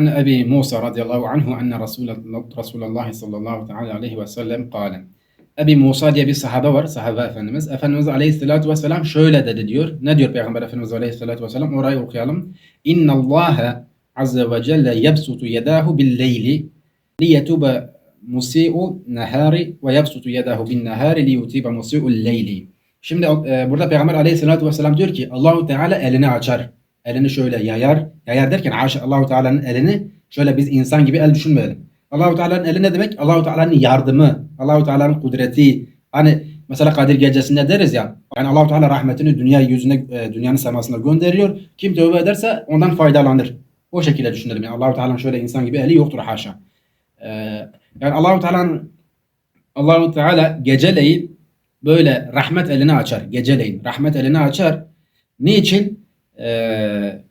عن أبي موسى رضي الله عنه أن رسول رسول الله صلى الله عليه وسلم قال Ebi Musa diye bir sahabe var, sahabe efendimiz. Efendimiz Aleyhisselatü Vesselam şöyle dedi diyor. Ne diyor Peygamber Efendimiz Aleyhisselatü Vesselam? Orayı okuyalım. İnna Allah azze ve celle yebsutu yedahu bil leyli liyetube musi'u nehari ve yebsutu yedahu bin nehari liyutibe musi'u leyli. Şimdi e, burada Peygamber Aleyhisselatü Vesselam diyor ki Allahu Teala elini açar. Elini şöyle yayar. Yayar derken haşa Allahu Teala'nın elini şöyle biz insan gibi el düşünmeyelim. Allahu Teala'nın eli ne demek? Allahu Teala'nın yardımı, Allahu Teala'nın kudreti. Hani mesela Kadir gecesinde deriz ya. Yani Allahu Teala rahmetini dünya yüzüne, e, dünyanın semasına gönderiyor. Kim tövbe ederse ondan faydalanır. O şekilde düşünelim. Yani Allahu Teala'nın şöyle insan gibi eli yoktur haşa. Ee, yani Allahu Teala'nın Allahu Teala geceleyin böyle rahmet elini açar. Geceleyin rahmet elini açar. Niçin? Ee,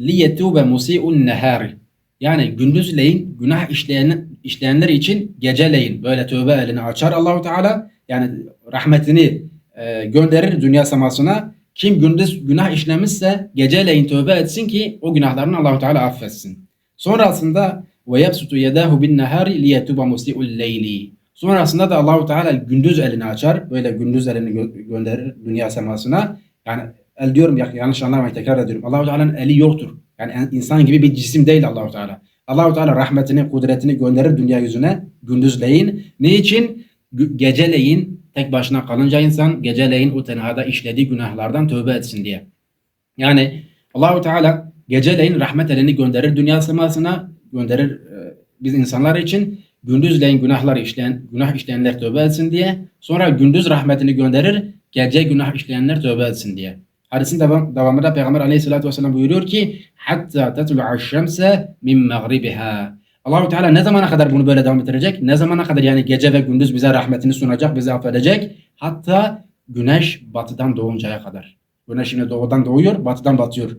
liyetube musi'un nehari. Yani gündüzleyin günah işleyen, işleyenler için geceleyin böyle tövbe elini açar Allahu Teala. Yani rahmetini e, gönderir dünya semasına. Kim gündüz günah işlemişse geceleyin tövbe etsin ki o günahlarını Allahu Teala affetsin. Sonrasında ve yebsutu yedahu bin nehari liyetuba musi'ul leyli. Sonrasında da Allahu Teala gündüz elini açar. Böyle gündüz elini gö- gönderir dünya semasına. Yani el diyorum ya yanlış anlamayın tekrar ediyorum. Allahu Teala'nın eli yoktur. Yani insan gibi bir cisim değil Allahu Teala. Allahu Teala rahmetini, kudretini gönderir dünya yüzüne gündüzleyin. Niçin? Geceleyin tek başına kalınca insan geceleyin o tenhada işlediği günahlardan tövbe etsin diye. Yani Allahu Teala geceleyin rahmet elini gönderir dünya semasına gönderir e, biz insanlar için gündüzleyin günahlar işleyen günah işleyenler tövbe etsin diye sonra gündüz rahmetini gönderir gece günah işleyenler tövbe etsin diye. Hadisin devam, devamında Peygamber aleyhissalatü vesselam buyuruyor ki hatta tetlu'a şemse min mağribiha. Allahu Teala ne zamana kadar bunu böyle devam ettirecek? Ne zamana kadar yani gece ve gündüz bize rahmetini sunacak, bizi affedecek? Hatta güneş batıdan doğuncaya kadar. Güneş şimdi doğudan doğuyor, batıdan batıyor.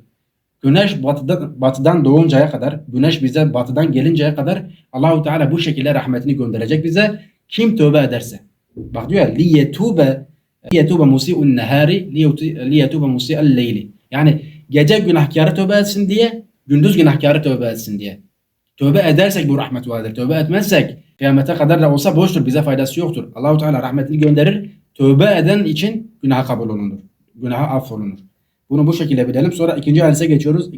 Güneş batıdan, batıdan doğuncaya kadar, güneş bize batıdan gelinceye kadar Allahu Teala bu şekilde rahmetini gönderecek bize. Kim tövbe ederse. Bak diyor ya, liyetube liyetube musi'un nehari liyetube musi'el leyli. Yani gece günahkarı tövbe etsin diye, gündüz günahkarı tövbe etsin diye. Tövbe edersek bu rahmet vardır. Tövbe etmezsek kıyamete kadar da olsa boştur. Bize faydası yoktur. Allahu Teala rahmetini gönderir. Tövbe eden için günah kabul olunur. Günaha affolunur. Bunu bu şekilde bilelim. Sonra ikinci hadise geçiyoruz.